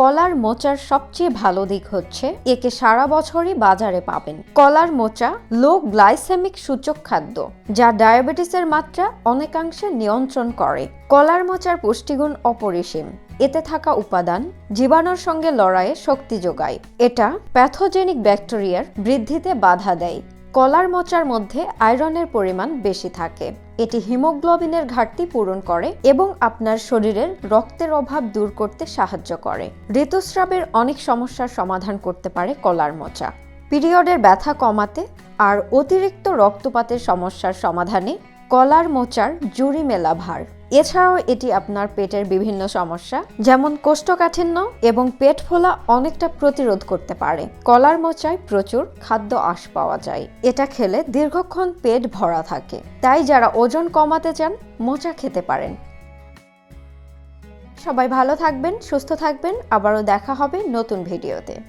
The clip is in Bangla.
কলার মোচার সবচেয়ে ভালো দিক হচ্ছে, একে সারা বছরই বাজারে পাবেন। কলার মোচা লো গ্লাইসেমিক সূচক খাদ্য, যা ডায়াবেটিসের মাত্রা অনেকাংশে নিয়ন্ত্রণ করে। কলার মোচার পুষ্টিগুণ অপরিসীম, এতে থাকা উপাদান জীবাণুর সঙ্গে লড়াইয়ে শক্তি যোগায়। এটা প্যাথোজেনিক ব্যাকটেরিয়ার বৃদ্ধিতে বাধা দেয়। কলার মোচার মধ্যে আয়রনের পরিমাণ বেশি থাকে। এটি হিমোগ্লোবিনের ঘাটতি পূরণ করে এবং আপনার শরীরের রক্তের অভাব দূর করতে সাহায্য করে। ঋতুস্রাবের অনেক সমস্যার সমাধান করতে পারে কলার মোচা। পিরিয়ডের ব্যথা কমাতে আর অতিরিক্ত রক্তপাতের সমস্যার সমাধানে কলার মোচার জুড়ি মেলা ভার। এছাড়াও এটি আপনার পেটের বিভিন্ন সমস্যা, যেমন কোষ্ঠকাঠিন্য এবং পেট ফোলা অনেকটা প্রতিরোধ করতে পারে। কলার মোচায় প্রচুর খাদ্য আঁশ পাওয়া যায়। এটা খেলে দীর্ঘক্ষণ পেট ভরা থাকে। তাই যারা ওজন কমাতে চান, মোচা খেতে পারেন। সবাই ভালো থাকবেন, সুস্থ থাকবেন। আবারও দেখা হবে নতুন ভিডিওতে।